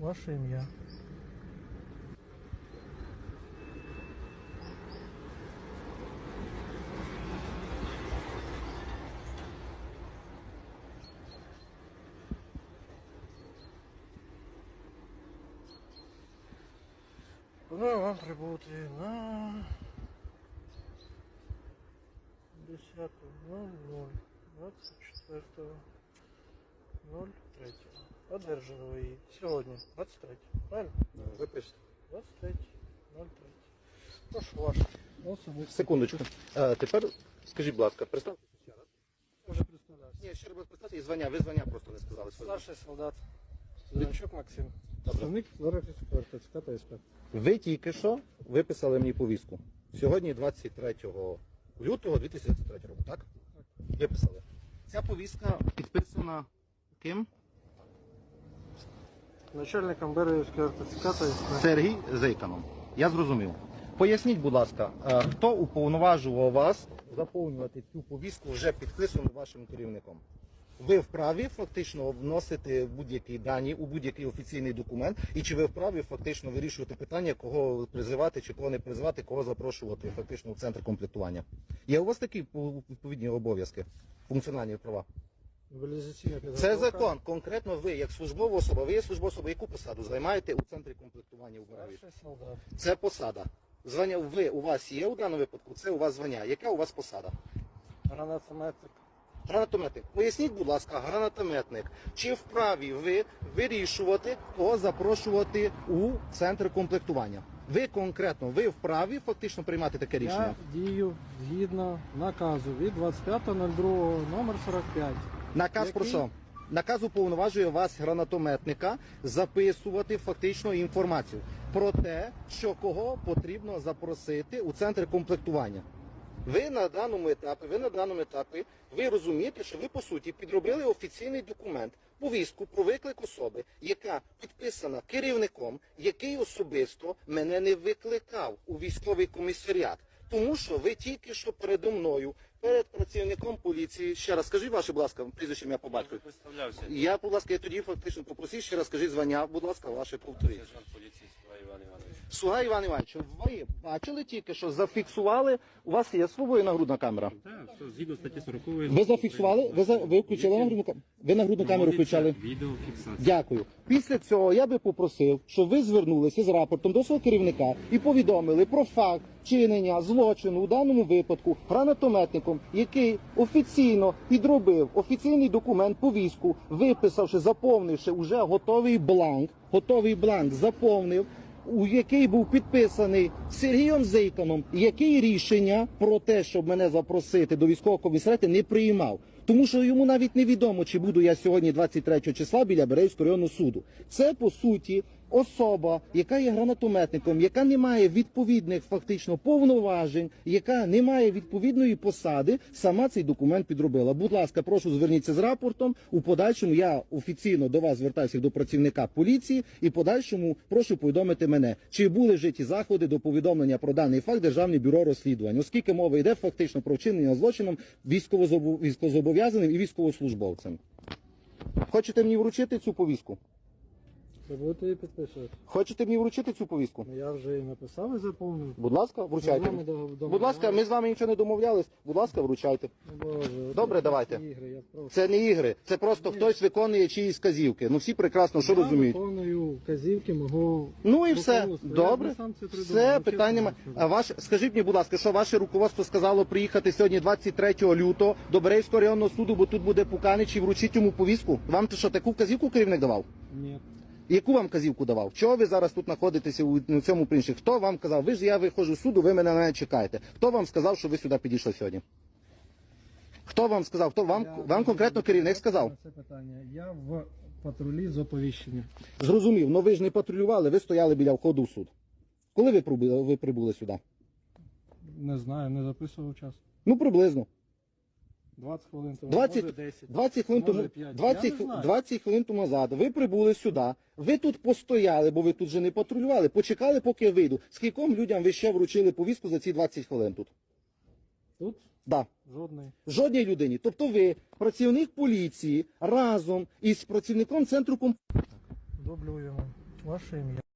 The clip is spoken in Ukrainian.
Ваше ім'я. Пропоную вам прибути на 10.00 24.03. Одержали ви її сьогодні, 23. Правильно? Запишіть. 23.03. Прошу ваше. Особисто. Секундочку. Е, тепер скажіть, будь ласка, представте ще раз. Вже представлявся. Ні, ще раз представте і звання. Ви звання просто не сказали. своє. Старший солдат. Зеленчук Максим. Представник зараз експерта, СП. Ви тільки що виписали мені повістку. Сьогодні 23 лютого 2023 року, так? так? Виписали. Ця повістка підписана ким? Начальником Берегівської РТЦК. Сергій Зейканом. Я зрозумів. Поясніть, будь ласка, е, хто уповноважував вас заповнювати цю повістку вже підписану вашим керівником? Ви вправі фактично вносити будь-які дані у будь-який офіційний документ, і чи ви вправі фактично вирішувати питання, кого призивати чи кого не призивати, кого запрошувати фактично в центр комплектування? Є у вас такі відповідні обов'язки, функціональні права? Це закон. Конкретно ви, як службова особа, ви є службова особа, яку посаду займаєте у центрі комплектування у? Це посада. Звання ви у вас є у даному випадку, це у вас звання. Яка у вас посада? Гранатометник. Гранатометник. Поясніть, будь ласка, гранатометник, чи вправі ви вирішувати, кого запрошувати у центр комплектування? Ви конкретно, ви вправі фактично приймати таке рішення? Я дію згідно наказу від 25.02 номер 45. Наказ про що? Наказ уповноважує вас, гранатометника, записувати фактично інформацію про те, що кого потрібно запросити у центр комплектування. Ви на даному етапі, ви на даному етапі, ви розумієте, що ви по суті підробили офіційний документ, повістку про виклик особи, яка підписана керівником, який особисто мене не викликав у військовий комісаріат. Тому що ви тільки що передо мною, перед працівником поліції, ще раз скажіть ваше, будь ласка, прізвище ім'я по батькові. Я, будь ласка, я тоді фактично попросив, ще раз скажіть звання, будь ласка, ваше повторіть. Сержант поліції Іван Іванович. Суга Іван Іванович, ви бачили тільки, що зафіксували, у вас є свобода нагрудна камера. Так, все, згідно статті 40 Ви зафіксували? Ви, за, ви включили нагрудну камеру? Ви нагрудну камеру включали? Відеофіксація. Дякую. Після цього я би попросив, щоб ви звернулися з рапортом до свого керівника і повідомили про факт чинення злочину у даному випадку гранатометником, який офіційно підробив офіційний документ повістку, виписавши, заповнивши уже готовий бланк, готовий бланк заповнив. У який був підписаний Сергієм Зейканом, який рішення про те, щоб мене запросити до військового комісаріату, не приймав. Тому що йому навіть невідомо, чи буду я сьогодні 23 числа біля Берейського районного суду. Це по суті особа, яка є гранатометником, яка не має відповідних фактично повноважень, яка не має відповідної посади, сама цей документ підробила. Будь ласка, прошу зверніться з рапортом. У подальшому я офіційно до вас звертаюся до працівника поліції, і подальшому прошу повідомити мене, чи були вжиті заходи до повідомлення про даний факт Державне бюро розслідувань, оскільки мова йде фактично про вчинення злочином військовозобо- військовозобов'язаним і військовослужбовцем. Хочете мені вручити цю повістку? Ви будете її підписувати? Хочете мені вручити цю повістку? Ну, Я вже її написав і заповнив. Будь ласка, вручайте. З вами до- Будь ласка, ми з вами нічого не домовлялись. Будь ласка, вручайте. Боже, Добре, от давайте. ці Ігри, я прошу. Це не ігри, це просто хтось виконує чиїсь казівки. Ну всі прекрасно що я розуміють. виконую вказівки мого Ну і все руководства. Я добре. сам це придумав, Все ну, питання. чесно нема. вам А ваш скажіть мені, будь ласка, що ваше руководство сказало приїхати сьогодні 23 лютого до Берейського районного суду, бо тут буде Пуканич і вручить йому повістку? Вам то що таку вказівку керівник давав? Ні. Яку вам казівку давав? Чого ви зараз тут знаходитеся у цьому приміщенні? Хто вам казав? Ви ж я виходжу з суду, ви мене навіть чекаєте. Хто вам сказав, що ви сюди підійшли сьогодні? Хто вам сказав? Хто вам, Я вам конкретно керівник сказав? Це питання. Я в патрулі з оповіщенням. Зрозумів, ну ви ж не патрулювали, ви стояли біля входу в суд. Коли ви прибули, ви прибули сюди? Не знаю, не записував час. Ну приблизно. 20 хвилин тому. 20, може 10. 20 хвилин Може, тому, п'ять. 20, Я не знаю. 20 хвилин тому назад ви прибули сюди, ви тут постояли, бо ви тут же не патрулювали, почекали, поки я вийду. Скільком людям ви ще вручили повістку за ці 20 хвилин тут? Тут Да. жодної. Жодній людині. Тобто ви, працівник поліції, разом із працівником центру комп... Контролюємо. Ваше ім'я.